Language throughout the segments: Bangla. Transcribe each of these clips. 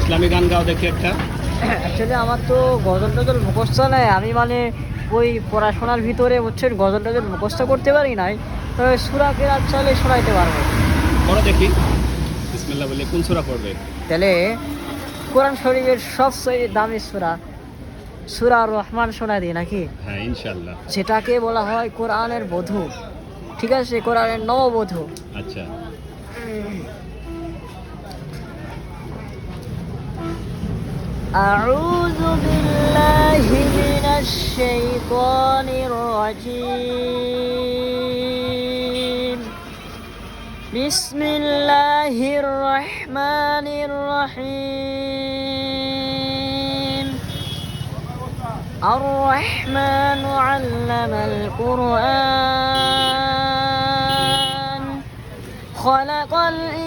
ইসলামী গান গাও দেখি একটা। অ্যাকচুয়ালি আমার তো গজল টজল মুখস্থ নেই। আমি মানে ওই পড়াশোনার ভিতরে হচ্ছে গজল টজল মুখস্থ করতে পারি নাই। তবে সুরা কেরাত চালে শোনাইতে পারব। পড়ো দেখি। বিসমিল্লাহ বলে কোন সূরা পড়বে? তাহলে কোরআন শরীফের সবচেয়ে দামি সুরা। সুরা রহমান শোনা দিই নাকি? হ্যাঁ ইনশাআল্লাহ। যেটাকে বলা হয় কোরআনের বধূ। ঠিক আছে? কোরআনের নববধূ। আচ্ছা। أعوذ بالله من الشيطان الرجيم. بسم الله الرحمن الرحيم. الرحمن علم القرآن. خلق الإنسان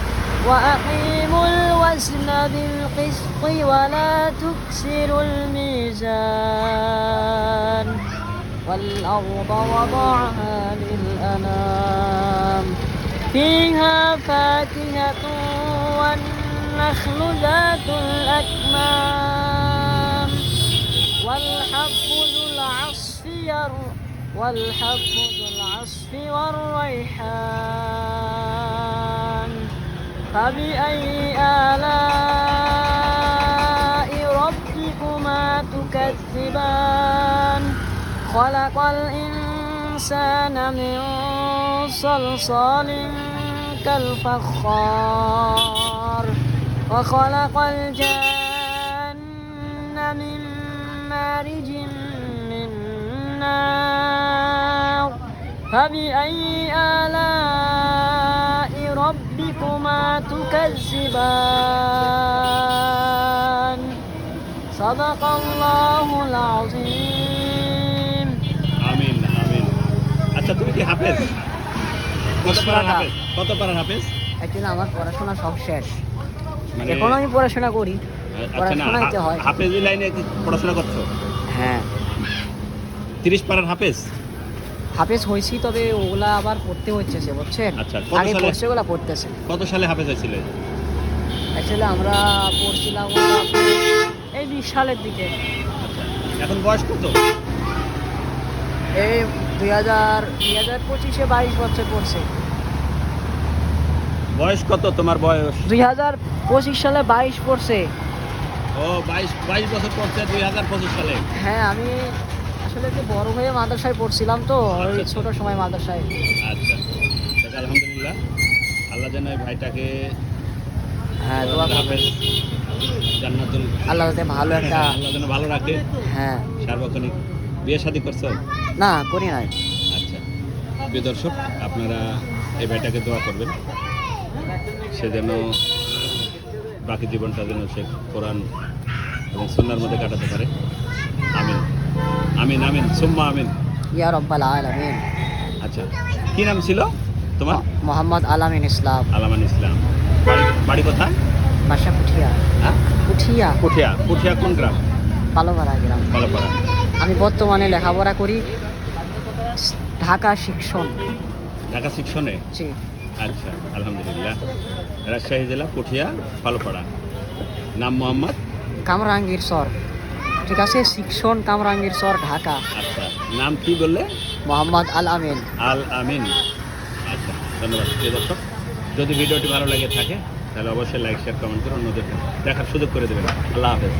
وأقيموا الوزن بالقسط ولا تكسروا الميزان. والأرض وضعها للأنام. فيها فاكهة والنخل ذات الأكمام. والحب ذو العصف والحب ذو العصف والريحان. فبأي آلاء ربكما تكذبان؟ خلق الإنسان من صلصال كالفخار وخلق الجن من مارج من نار. فبأي آلاء ربكما تكذبان صدق الله العظيم আমিন আমিন আচ্ছা তুমি কি হাফেজ কত পারার হাফেজ কত পারার হাফেজ একদিন আমার পড়াশোনা সব শেষ মানে এখন আমি পড়াশোনা করি আচ্ছা না পড়াশোনাইতে হয়। হাফেজি লাইনে কি পড়াশোনা করছো হ্যাঁ তিরিশ পারার হাফেজ হাফেজ হয়েছি তবে ওগুলা আবার পড়তে হচ্ছে সে বুঝছেন? আচ্ছা, কত আগে সালে? পড়ছে ওগুলা পড়তেছে। কত সালে হাফেজ হয়েছিলে? অ্যাকচুয়ালি আমরা পড়ছিলাম ওগুলা এই বিশ সালের দিকে। আচ্ছা এখন বয়স কত? এই দুই হাজার দুই হাজার পঁচিশে বাইশ বছর পড়ছে। বয়স কত তোমার বয়স? দুই হাজার পঁচিশ সালে বাইশ পড়ছে। ও বাইশ বাইশ বছর পড়ছে দুই হাজার পঁচিশ সালে। হ্যাঁ আমি আসলে একটু বড় হয়ে মাদ্রাসায় পড়ছিলাম তো ওই আচ্ছা, আচ্ছা। ছোট সময় মাদ্রাসায়। আচ্ছা। আলহামদুলিল্লাহ। আল্লাহ যেন ভাইটাকে হ্যাঁ দোয়া করবেন। জান্নাতুল আল্লাহ যাতে ভালো একটা আল্লাহ যেন ভালো রাখে। হ্যাঁ। সার্বক্ষণিক বিয়ে শাদী করছ? না করি নাই। আচ্ছা। প্রিয় দর্শক আপনারা এই ভাইটাকে দোয়া করবেন। সে যেন বাকি জীবনটা যেন সে কোরআন এবং সুন্নার মধ্যে কাটাতে পারে। আমিন। আমিন আমিন সুম্মা আমিন। ইয়া রব্বাল আলামিন। আচ্ছা কি নাম ছিল তোমার? মোহাম্মদ আলামিন ইসলাম। আলামান ইসলাম। বাড়ি কোথায়? বাসা পুঠিয়া। হ্যাঁ? পুঠিয়া। পুঠিয়া পুঠিয়া কোন গ্রাম? পালোপাড়া গ্রাম। পালাপাড়া। আমি বর্তমানে লেখাপড়া করি ঢাকা শিক্ষণ। ঢাকা শিক্ষণে? জি। আচ্ছা আলহামদুলিল্লাহ। রাজশাহী জেলা পুঠিয়া পালপাড়া। নাম মোহাম্মদ? কামরাঙ্গীর সর। ঠিক আছে? শিক্ষণ কামরাঙ্গীর সর ঢাকা। আচ্ছা নাম কি বললে? মোহাম্মদ আল আমিন। আল আমিন। আচ্ছা ধন্যবাদ। প্রিয় দর্শক যদি ভিডিওটি ভালো লাগে থাকে তাহলে অবশ্যই লাইক শেয়ার কমেন্ট করে অন্যদের দেখার সুযোগ করে দেবেন। আল্লাহ হাফেজ।